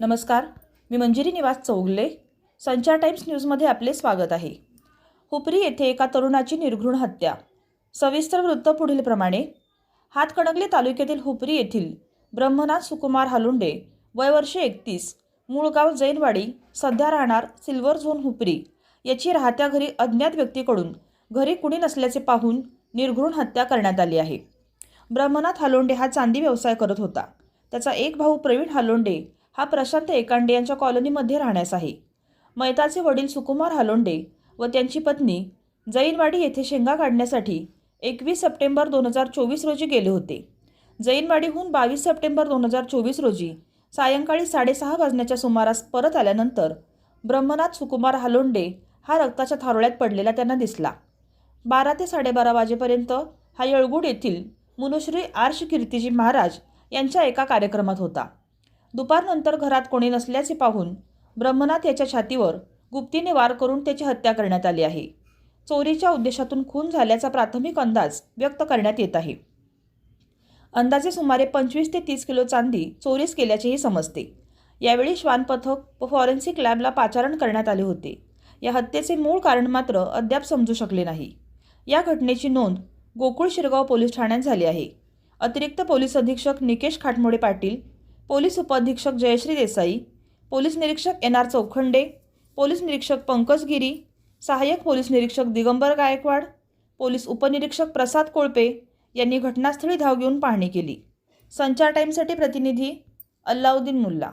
नमस्कार मी मंजिरी निवास चौगले संचार टाइम्स न्यूजमध्ये आपले स्वागत आहे. हुपरी येथे एका तरुणाची निर्घृण हत्या. सविस्तर वृत्त पुढीलप्रमाणे हातकणंगले तालुक्यातील हुपरी येथील ब्रह्मनाथ सुकुमार हालुंडे वयवर्षे एकतीस मूळगाव जैनवाडी सध्या राहणार सिल्वर झोन हुपरी. याची राहत्या घरी अज्ञात व्यक्तीकडून घरी कुणी नसल्याचे पाहून निर्घृण हत्या करण्यात आली आहे. ब्रह्मनाथ हालोंडे हा चांदी व्यवसाय करत होता. त्याचा एक भाऊ प्रवीण हालोंडे हा प्रशांत एकांडे यांच्या कॉलनीमध्ये राहण्यास आहे. मैताचे वडील सुकुमार हालोंडे व त्यांची पत्नी जैनवाडी येथे शेंगा काढण्यासाठी एकवीस सप्टेंबर दोन हजार चोवीस रोजी गेले होते. जैनवाडीहून बावीस सप्टेंबर दोन हजार चोवीस रोजी सायंकाळी साडेसहा वाजण्याच्या सुमारास परत आल्यानंतर ब्रह्मनाथ सुकुमार हालोंडे हा रक्ताच्या थारोळ्यात पडलेला त्यांना दिसला. बारा ते साडेबारा वाजेपर्यंत हा येळगुड येथील मुनुश्री आर्ष कीर्तीजी महाराज यांच्या एका कार्यक्रमात होता. दुपारनंतर घरात कोणी नसल्याचे पाहून ब्रह्मनाथ याच्या छातीवर गुप्तीने वार करून त्याची हत्या करण्यात आली आहे. चोरीच्या उद्देशातून खून झाल्याचा प्राथमिक अंदाज व्यक्त करण्यात येत आहे. अंदाजे सुमारे पंचवीस ते तीस किलो चांदी चोरीस केल्याचेही समजते. यावेळी श्वान पथक व फॉरेन्सिक लॅबला पाचारण करण्यात आले होते. या हत्येचे मूळ कारण मात्र अद्याप समजू शकले नाही. या घटनेची नोंद गोकुळ शिरगाव पोलीस ठाण्यात झाली आहे. अतिरिक्त पोलीस अधीक्षक निकेश खाटमोडे पाटील पोलीस उपअधीक्षक जयश्री देसाई पोलीस निरीक्षक एन आर चौखंडे पोलीस निरीक्षक पंकज गिरी सहाय्यक पोलीस निरीक्षक दिगंबर गायकवाड पोलीस उपनिरीक्षक प्रसाद कोळपे यांनी घटनास्थळी धाव घेऊन पाहणी केली. संचार टाईमसाठी प्रतिनिधी अल्लाउद्दीन मुल्ला.